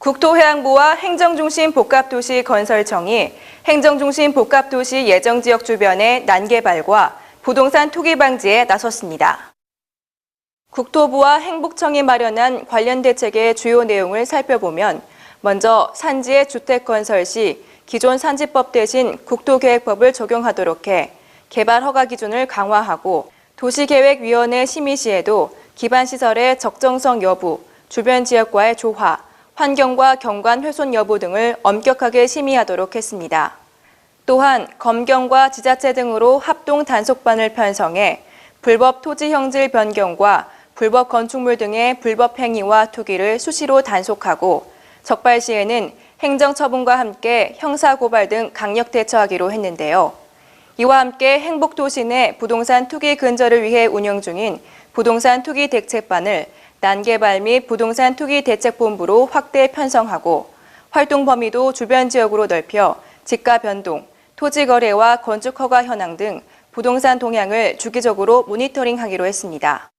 국토해양부와 행정중심 복합도시 건설청이 행정중심 복합도시 예정지역 주변의 난개발과 부동산 투기 방지에 나섰습니다. 국토부와 행복청이 마련한 관련 대책의 주요 내용을 살펴보면 먼저 산지의 주택 건설 시 기존 산지법 대신 국토계획법을 적용하도록 해 개발 허가 기준을 강화하고 도시계획위원회 심의 시에도 기반시설의 적정성 여부, 주변 지역과의 조화, 환경과 경관 훼손 여부 등을 엄격하게 심의하도록 했습니다. 또한 검경과 지자체 등으로 합동 단속반을 편성해 불법 토지 형질 변경과 불법 건축물 등의 불법 행위와 투기를 수시로 단속하고 적발 시에는 행정처분과 함께 형사고발 등 강력 대처하기로 했는데요. 이와 함께 행복도시 내 부동산 투기 근절을 위해 운영 중인 부동산 투기 대책반을 난개발 및 부동산 투기 대책본부로 확대 편성하고 활동 범위도 주변 지역으로 넓혀 지가 변동, 토지 거래와 건축 허가 현황 등 부동산 동향을 주기적으로 모니터링하기로 했습니다.